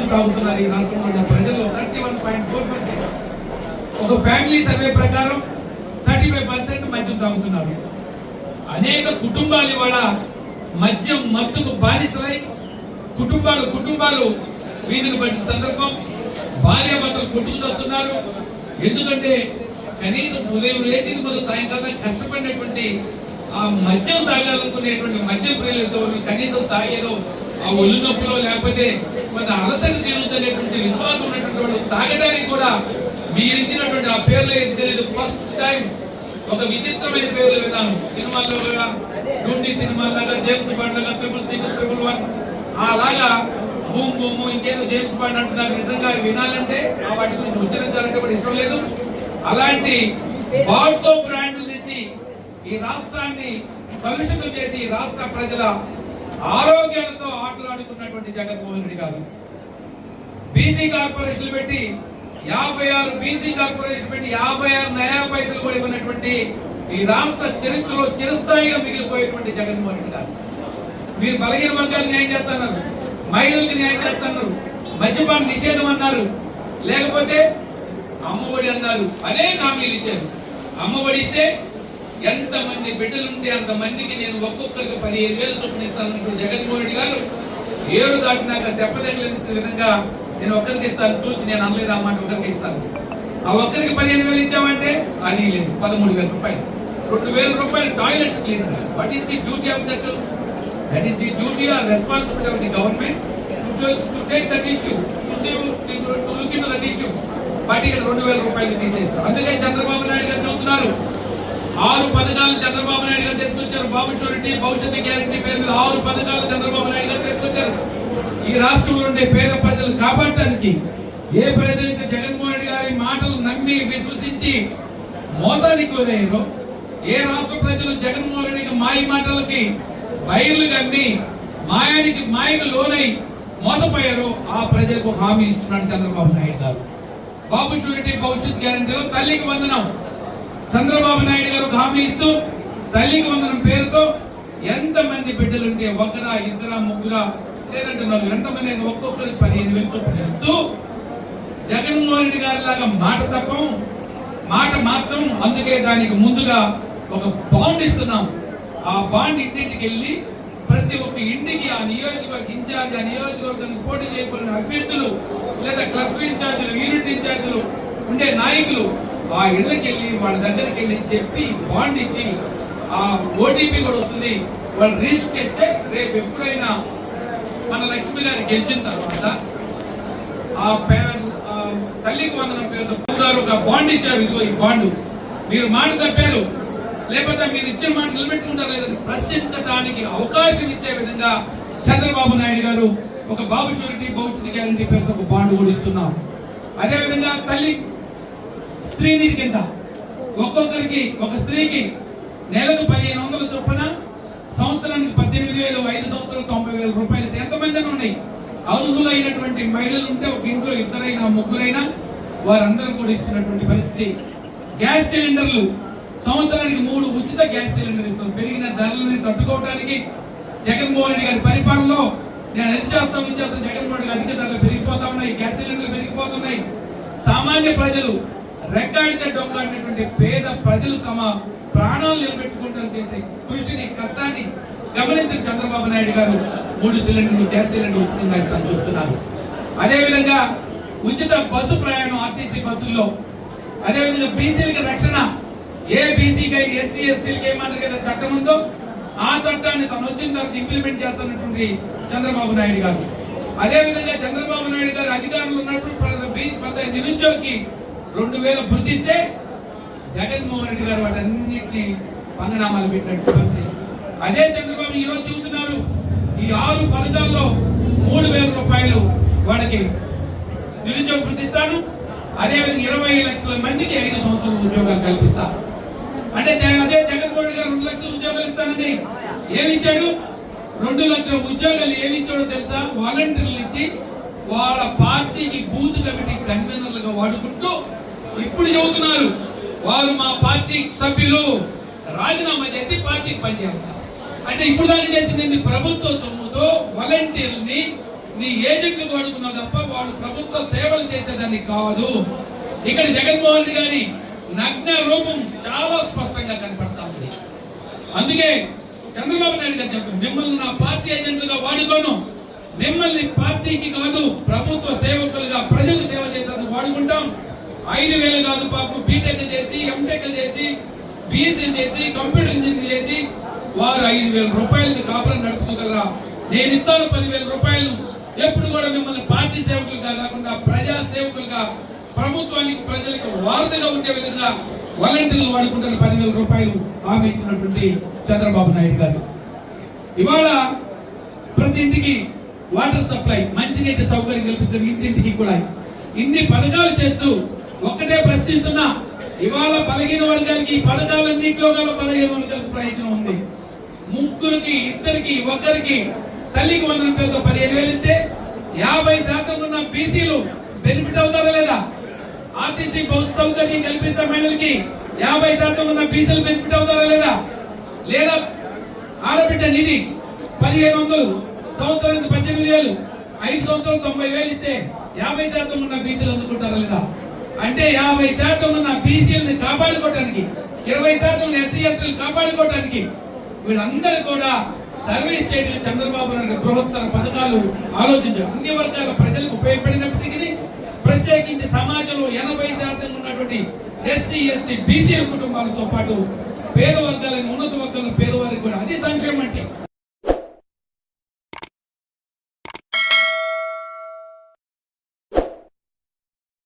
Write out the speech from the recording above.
మందులు తాగుతున్నారు ఈ రాష్ట్రంలో ఉన్న ప్రజల్లో. Thirty one point four percent. ఒక ఫ్యామిలీ సర్వే ప్రకారం థర్టీ ఫైవ్ పర్సెంట్ మద్యం తాగుతున్నారు. అనేక కుటుంబాలు ఇవాళ మద్యం మత్తుకు బానిసలై కుటుంబాలు కుటుంబాలు వీధికి పట్టిన సందర్భం. భార్య మధ్య కుటుంబం కొట్టుకుతొస్తున్నారు ఎందుకంటే కనీసం ఉదయం లేచింది మొదలు సాయంకాలం కష్టపడినటువంటి ఆ మద్యం తాగాలనుకునేటువంటి మద్యం ప్రియులతో కనీసం తాగేదో ఆ ఒళ్ళు నొప్పులో లేకపోతే కొంత అలసట తీరుతున్నటువంటి విశ్వాసం ఉన్నటువంటి వాళ్ళు తాగడానికి కూడా మీరు ఇచ్చినటువంటి ఆ పేర్లు ఏం తెలియదు ఫస్ట్ టైం ఒక విచిత్రమైన పేర్లు విన్నాను. సినిమాల్లో కూడా డూండి సినిమాలాగా జేమ్స్ బాండ్ లాగా ట్రిపుల్ సిక్స్ ట్రిపుల్ వన్ అలాగా భూమ్ భూము ఇంకేదో జేమ్స్ బాండ్ అంటున్నారు. నిజంగా వినాలంటే ఆ వాటి గురించి ఉచ్చరించాలంటే కూడా ఇష్టం లేదు. అలాంటి బాడ్తో ఈ రాష్ట్రాన్ని కలుషితం చేసి రాష్ట్ర ప్రజల ఆరోగ్యాలతో ఆటలాడుకున్నటువంటి జగన్మోహన్ రెడ్డి గారు. బీసీ కార్పొరేషన్లు పెట్టి యాభై ఆరు బీసీ కార్పొరేషన్ పెట్టి యాభై ఆరు నయా పైసలు కూడా ఇవ్వనటువంటి ఈ రాష్ట్ర చరిత్రలో చిరస్థాయిగా మిగిలిపోయేటువంటి జగన్మోహన్ రెడ్డి గారు. మీరు బలహీన వర్గాలు న్యాయం చేస్తున్నారు మహిళలకు న్యాయం చేస్తున్నారు మద్యపాన నిషేధం అన్నారు. లేకపోతే అమ్మఒడి అన్నారు అనేక హామీలు ఇచ్చారు. అమ్మఒడి ఇస్తే ఎంత మంది బిడ్డలు ఉంటే అంత మందికి నేను ఒక్కొక్కరికి పదిహేను వేలు చొప్పున ఇస్తానంటూ జగన్మోహన్ రెడ్డి గారు ఏడు దాటినాక దెబ్బతగలేని విధంగా నేను ఒక్కరికి ఇస్తాను. చూసి నేను అనలేదు అమ్మాట ఒకరికి ఇస్తాను. ఆ ఒక్కరికి పదిహేను వేలు ఇచ్చామంటే అది లేదు. పదమూడు వేల రూపాయలు. రెండు వేల రూపాయలు toilets clean what is the duty of that that is the duty or responsibility of the government to take that issue to save to look in that issue వాటికి రెండు వేల రూపాయలు తీసేస్తారు అందుకే చంద్రబాబు నాయుడు గారు చెబుతున్నారు ఆరు పథకాలు చంద్రబాబు నాయుడు గారు తీసుకొచ్చారు. బాబు షూరిటీ భవిష్యత్తు గ్యారంటీ పేరు మీద ఆరు పథకాలు చంద్రబాబు నాయుడు గారు తీసుకొచ్చారు. ఈ రాష్ట్రంలో ఉండే పేద ప్రజలు కాపాడటానికి ఏ ప్రజలైతే జగన్మోహన్ రెడ్డి గారి మాటలు నమ్మి విశ్వసించి మోసానికి గురయ్యారో ఏ రాష్ట్ర ప్రజలు జగన్మోహన్ రెడ్డికి మాయ మాటలకి బయలు గమ్మి మాయానికి మాయకు లోనై మోసపోయారో ఆ ప్రజలకు హామీ ఇస్తున్నాడు చంద్రబాబు నాయుడు గారు. బాబు షూరిటీ భవిష్యత్ గ్యారంటీలో తల్లికి వందనం. చంద్రబాబు నాయుడు గారు హామీ ఇస్తూ తల్లికి వందనం పేరుతో ఎంతమంది బిడ్డలుంటే ఒకరా ఇద్దరా ముగ్గురా లేదంటే నలుగురు ఎంతమంది అయినా ఒక్కొక్కరికి పదిహేను వేలు చొప్పున ఇస్తూ జగన్మోహన్ రెడ్డి గారి లాగా మాట తప్పం మాట మార్చం. అందుకే దానికి ముందుగా ఒక బాండ్ ఇస్తున్నాం. ఆ బాండ్ ఇంటింటికి వెళ్ళి ప్రతి ఒక్క ఇంటికి ఆ నియోజకవర్గ ఇన్ఛార్జ్ ఆ నియోజకవర్గానికి పోటీ చేయబడిన అభ్యర్థులు లేదా క్లస్టర్ ఇన్ఛార్జీలు యూనిట్ ఇన్ఛార్జీలు ఉండే నాయకులు ఆ ఇళ్ళకి వెళ్ళి వాళ్ళ దగ్గరికి వెళ్ళి చెప్పి బాండ్ ఇచ్చి ఆ ఓటీపీ కూడా వస్తుంది. వాళ్ళు రిజిస్టర్ చేస్తే రేపు ఎప్పుడైనా మన లక్ష్మి గారు గెలిచిన తర్వాత ఆ తల్లికి వందన పేరుతో గారు ఒక బాండ్ ఇచ్చారు. ఇదిగో ఈ బాండ్ మీరు మాట తప్పారు. లేకపోతే మీరు ఇచ్చిన మాట నిలబెట్టుకుంటారు లేదని ప్రశ్నించడానికి అవకాశం ఇచ్చే విధంగా చంద్రబాబు నాయుడు గారు ఒక బాబు షూరిటీ భవిష్యత్ గ్యారంటీ పేరుతో ఒక బాండ్ కూడా ఇస్తున్నాం అదే విధంగా తల్లి స్త్రీ నిధి కింద ఒక్కొక్కరికి ఒక స్త్రీకి నెలకు పదిహేను వందల చొప్పున సంవత్సరానికి పద్దెనిమిది వేలు ఐదు సంవత్సరాలు తొంభై వేల రూపాయలు ఎంతమంది ఉన్నాయి? అర్హులైనటువంటి మహిళలు ఉంటే ఒక ఇంట్లో ఇద్దరైనా ముగ్గురైనా వారందరూ కూడా ఇస్తున్నటువంటి పరిస్థితి. గ్యాస్ సిలిండర్లు సంవత్సరానికి మూడు ఉచిత గ్యాస్ సిలిండర్ ఇస్తాం పెరిగిన ధరలని తట్టుకోవడానికి జగన్మోహన్ రెడ్డి గారి పరిపాలనలో నేను అది చేస్తాం ఇది చేస్తాం జగన్మోహన్ రెడ్డి అధిక ధరలు పెరిగిపోతా ఉన్నాయి గ్యాస్ సిలిండర్లు పెరిగిపోతున్నాయి. సామాన్య ప్రజలు రెక్కాడితే డొక్కాడినటువంటి పేద ప్రజలు తమ ప్రాణాలు నిలబెట్టుకుంటాం చేసే కృషిని కష్టాన్ని గమనించిన చంద్రబాబు నాయుడు గారు మూడు సిలిండర్లు గ్యాస్ సిలిండర్ ఉచితంగా ఇస్తామని చెప్తున్నారు. అదేవిధంగా ఉచిత బస్సు ప్రయాణం ఆర్టీసీ బస్సుల్లో. అదేవిధంగా బీసీలకి రక్షణ. ఏ బీసీకి అయితే ఎస్సీ ఎస్టీలకి ఏమన్నారు కదా చట్టం ఉందో ఆ చట్టాన్ని తను వచ్చిన తర్వాత ఇంప్లిమెంట్ చేస్తున్నటువంటి చంద్రబాబు నాయుడు గారు. అదే విధంగా చంద్రబాబు నాయుడు గారు అధికారులు ఉన్నప్పుడు ప్రతి బీ- నిరుద్యోగికి రెండు వేలు గుర్తిస్తే జగన్మోహన్ రెడ్డి గారు వాటన్నింటినీ పంగనామాలు పెట్టినట్టు పరిస్థితి. అదే చంద్రబాబు ఈరోజు చెబుతున్నారు ఈ ఆరు పథకాల్లో మూడు వేల రూపాయలు వాడికి నిరుద్యోగ గుర్తిస్తాను అదేవిధంగా ఇరవై లక్షల మందికి ఐదు సంవత్సరాల ఉద్యోగాలు కల్పిస్తా అంటే అదే జగన్మోహన్ రెడ్డి గారు రెండు లక్షల ఉద్యోగాలు ఇస్తానని ఏమి ఇచ్చాడు రెండు లక్షల ఉద్యోగాలు ఏమి ఇచ్చాడో తెలుసా? వాలంటీర్లు ఇచ్చి వాళ్ళ పార్టీకి బూత్ కమిటీ కన్వీనర్లుగా వాడుకుంటూ ఇప్పుడు చెబుతున్నారు వారు మా పార్టీ సభ్యులు రాజీనామా చేసి పార్టీకి పనిచేస్తారు. అంటే ఇప్పుడు దాకా చేసింది ఏంది? ప్రభుత్వ సొమ్ముతో వాలంటీర్ని నీ ఏజెంట్లకు వాడుకున్నావు తప్ప వాళ్ళు ప్రభుత్వ సేవలు చేసేదానికి కాదు. ఇక్కడ జగన్మోహన్ రెడ్డి గారి నగ్న రూపం చాలా స్పష్టంగా కనపడతా ఉంది. అందుకే చంద్రబాబు నాయుడు గారు చెప్పారు మిమ్మల్ని నా పార్టీ ఏజెంట్లుగా వాడుకోను. మిమ్మల్ని పార్టీకి కాదు ప్రభుత్వ సేవకులుగా ప్రజలకు సేవ చేసేందుకు వాడుకుంటాం ఐదు వేలు కాదు పాపం బీటెక్ చేసి ఎంటెక్ చేసి బిఎస్సీ చేసి కంప్యూటర్ ఇంజనీరింగ్ చేసి వారు ఐదు వేల రూపాయలకి కాపురం నడుపుకోగలరా? నేను ఇస్తాను పదివేల రూపాయలు. ఎప్పుడు కూడా మిమ్మల్ని పార్టీ సేవకులుగా కాకుండా ప్రజా సేవకులుగా ప్రభుత్వానికి ప్రజలకు వారధిగా ఉండే విధంగా వాలంటీర్లు వాడుకుంటున్న పదివేల రూపాయలు హామీ ఇచ్చినటువంటి చంద్రబాబు నాయుడు గారు. ఇవాళ ప్రతి ఇంటికి వాటర్ సప్లై మంచినీటి సౌకర్యం కల్పించిన ఇంటింటికి కూడా ఇన్ని పథకాలు చేస్తూ ఒక్కటే ప్రశ్నిస్తున్నా ఇవాళ పదిహేను వర్గాలకి ఈ పథకాలన్నింటిలో గల పదిహేను వర్గాలకు ప్రయోజనం ఉంది. ముగ్గురికి ఇద్దరికి ఒకరికి తల్లికి వందల పేరుతో పదిహేను వేలు ఇస్తే యాభై శాతం ఉన్న బీసీలు బెనిఫిట్ అవుతారా లేదా? ఆర్టీసీ బస్ సౌకర్యం కల్పిస్తే మహిళలకి యాభై శాతం ఉన్న బీసీలు బెనిఫిట్ అవుతారా లేదా? లేదా ఆడబిడ్డ నిధి పదిహేను వందలు సంవత్సరానికి పద్దెనిమిది వేలు ఐదు సంవత్సరాలు తొంభై వేలు ఇస్తే యాభై శాతం ఉన్న బీసీలు అందుకుంటారా లేదా? అంటే యాభై శాతం ఉన్న బీసీలను కాపాడుకోవటానికి ఇరవై శాతం ఉన్న ఎస్సీ ఎస్టీలు కాపాడుకోవటానికి వీళ్ళందరూ కూడా సర్వీస్ చేయడం చంద్రబాబు నాయుడు బృహత్తర పథకాలు ఆలోచించారు. అన్ని వర్గాల ప్రజలకు ఉపయోగపడినప్పటికీ ప్రత్యేకించి సమాజంలో ఎనభై శాతం ఉన్నటువంటి ఎస్సీ ఎస్టీ బీసీల కుటుంబాలతో పాటు పేద వర్గాలైన ఉన్నత వర్గాల పేదవారికి కూడా అది సంక్షేమం అంటే